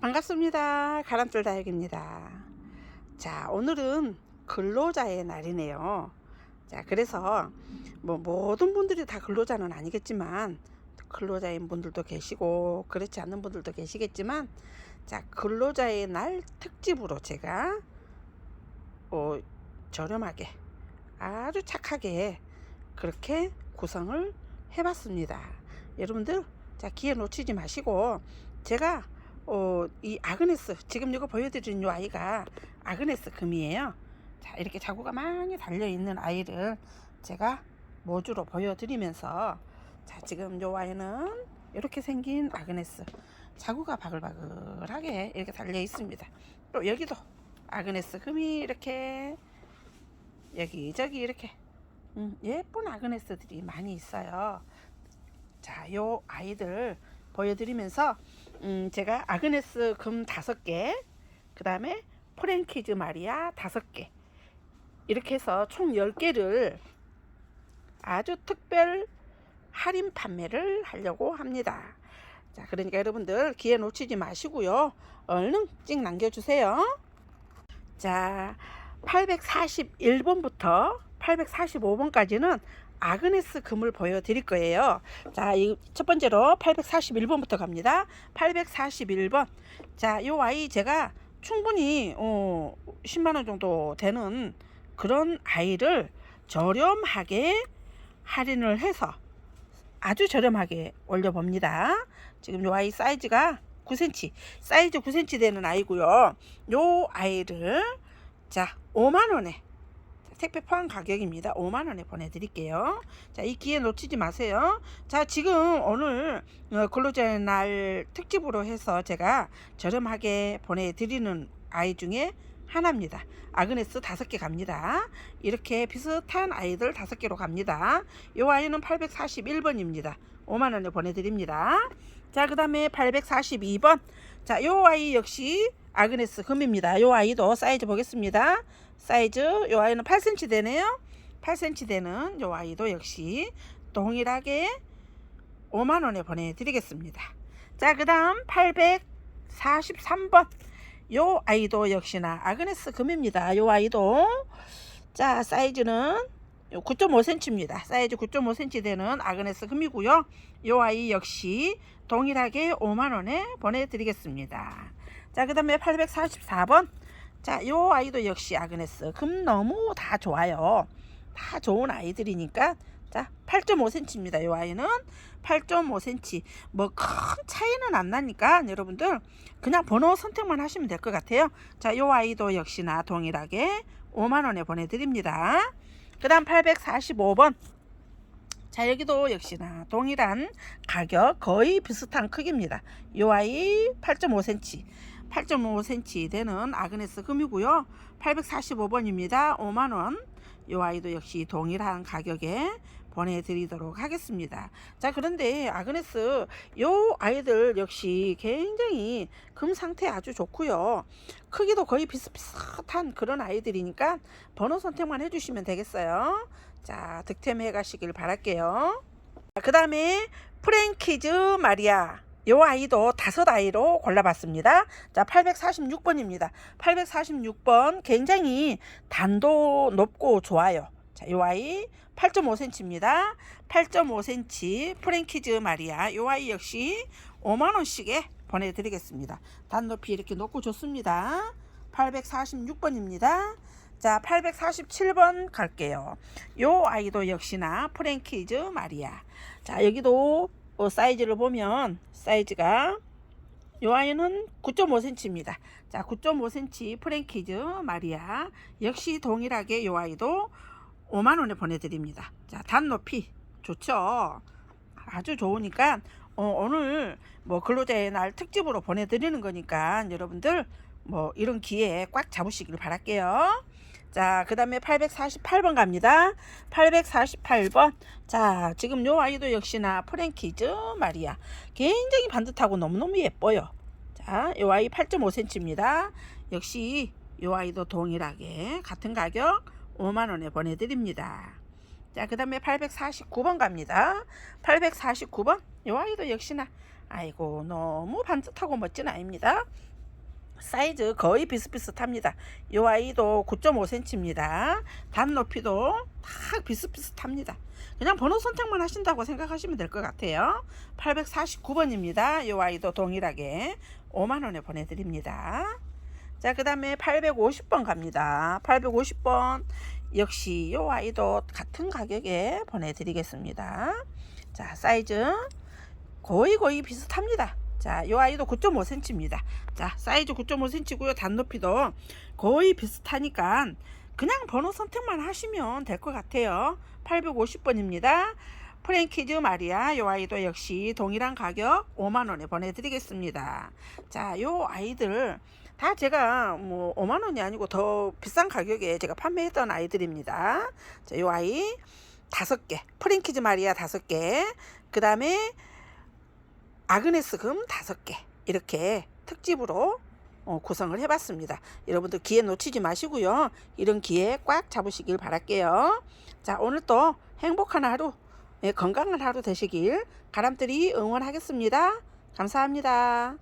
반갑습니다. 가람줄 다육입니다. 자, 오늘은 근로자의 날이네요. 자, 그래서 뭐 모든 분들이 다 근로자는 아니겠지만 근로자인 분들도 계시고 그렇지 않는 분들도 계시겠지만 자, 근로자의 날 특집으로 제가 어, 저렴하게 아주 착하게 그렇게 구성을 해봤습니다. 여러분들 자 기회 놓치지 마시고 제가 어, 이 아그네스 지금 이거 보여드리는 이 아이가 아그네스 금이에요. 자 이렇게 자구가 많이 달려 있는 아이를 제가 모주로 보여드리면서 자 지금 이 아이는 이렇게 생긴 아그네스 자구가 바글바글하게 이렇게 달려 있습니다. 또 여기도 아그네스 금이 이렇게 여기저기 이렇게 음, 예쁜 아그네스들이 많이 있어요. 자, 요 아이들 보여드리면서 음, 제가 아그네스 금 다섯 개, 그 다음에 프랭키즈 마리아 다섯 개 이렇게 해서 총 10개를 아주 특별 할인 판매를 하려고 합니다. 자, 그러니까 여러분들 기회 놓치지 마시고요. 얼른 찍 남겨주세요. 자, 841번부터 845번까지는 아그네스 금을 보여드릴 거예요. 자, 이 첫 번째로 841번부터 갑니다. 841번. 자, 이 아이 제가 충분히 어, 10만 원 정도 되는 그런 아이를 저렴하게 할인을 해서 아주 저렴하게 올려봅니다. 지금 이 아이 사이즈가 9cm, 사이즈 9cm 되는 아이고요. 이 아이를 자 5만 원에 택배 포함 가격입니다. 5만 원에 보내드릴게요. 자, 이 기회 놓치지 마세요. 자, 지금 오늘 어, 근로자의 날 특집으로 해서 제가 저렴하게 보내드리는 아이 중에 하나입니다. 아그네스 다섯 개 갑니다. 이렇게 비슷한 아이들 다섯 개로 갑니다. 이 아이는 841번입니다. 5만 원에 보내드립니다. 자, 그 다음에 842번. 자, 이 아이 역시 아그네스 금입니다. 이 아이도 사이즈 보겠습니다. 사이즈 이 아이는 8cm 되네요. 8cm 되는 이 아이도 역시 동일하게 5만 원에 보내드리겠습니다. 자, 그 다음 843번. 요 아이도 역시나 아그네스 금입니다. 요 아이도 자 사이즈는 9.5cm입니다. 사이즈 9.5cm 되는 아그네스 금이고요. 요 아이 역시 동일하게 5만원에 보내드리겠습니다. 자, 그 다음에 844번. 자, 요 아이도 역시 아그네스. 금 너무 다 좋아요. 다 좋은 아이들이니까. 자, 8.5cm입니다. 요 아이는 8.5cm. 뭐 큰 차이는 안 나니까 여러분들 그냥 번호 선택만 하시면 될 것 같아요. 자, 요 아이도 역시나 동일하게 5만원에 보내드립니다. 그 다음 845번. 자 여기도 역시나 동일한 가격 거의 비슷한 크기입니다. 요 아이 8.5cm 8.5cm 되는 아그네스 금이고요. 845번입니다. 5만원 요 아이도 역시 동일한 가격에 보내드리도록 하겠습니다. 자 그런데 아그네스 요 아이들 역시 굉장히 금 상태 아주 좋고요. 크기도 거의 비슷비슷한 그런 아이들이니까 번호 선택만 해주시면 되겠어요. 자 득템해 가시길 바랄게요. 그 다음에 프랭키즈 마리아 요 아이도 다섯 아이로 골라봤습니다. 자, 846번입니다. 846번 굉장히 단도 높고 좋아요. 자, 요 아이 8.5cm입니다. 8.5cm 프랭키즈 마리아 요 아이 역시 5만 원씩에 보내드리겠습니다. 단높이 이렇게 높고 좋습니다. 846번입니다. 자, 847번 갈게요. 요 아이도 역시나 프랭키즈 마리아. 자, 여기도 어, 사이즈를 보면 사이즈가 요 아이는 9.5cm입니다. 자, 9.5cm 프랭키즈 마리아 역시 동일하게 요 아이도 5만 원에 보내드립니다. 자, 단 높이 좋죠. 아주 좋으니까 어, 오늘 뭐 근로자의 날 특집으로 보내드리는 거니까 여러분들 뭐 이런 기회에 꽉 잡으시길 바랄게요. 자, 그 다음에 848번 갑니다. 848번. 자, 지금 요 아이도 역시나 프랭키즈 마리아. 굉장히 반듯하고 너무너무 예뻐요. 자, 요 아이 8.5cm입니다. 역시 요 아이도 동일하게 같은 가격 5만원에 보내드립니다. 자, 그 다음에 849번 갑니다. 849번. 요 아이도 역시나, 아이고, 너무 반듯하고 멋진 아이입니다. 사이즈 거의 비슷비슷합니다. 이 아이도 9.5cm입니다. 단 높이도 다 비슷비슷합니다. 그냥 번호 선택만 하신다고 생각하시면 될 것 같아요. 849번입니다. 이 아이도 동일하게 5만원에 보내드립니다. 자, 그 다음에 850번 갑니다. 850번. 역시 이 아이도 같은 가격에 보내드리겠습니다. 자, 사이즈 거의 거의 비슷합니다. 자, 이 아이도 9.5cm입니다. 자, 사이즈 9.5cm고요. 단 높이도 거의 비슷하니까 그냥 번호 선택만 하시면 될 것 같아요. 850번입니다. 프랭키즈 마리아 요 아이도 역시 동일한 가격 5만 원에 보내드리겠습니다. 자, 요 아이들 다 제가 뭐 5만 원이 아니고 더 비싼 가격에 제가 판매했던 아이들입니다. 자, 요 아이 다섯 개, 프랭키즈 마리아 다섯 개, 그 다음에 아그네스 금 다섯 개 이렇게 특집으로 어, 구성을 해봤습니다. 여러분들 기회 놓치지 마시고요. 이런 기회 꽉 잡으시길 바랄게요. 자, 오늘 또 행복한 하루, 예, 건강한 하루 되시길 가람들이 응원하겠습니다. 감사합니다.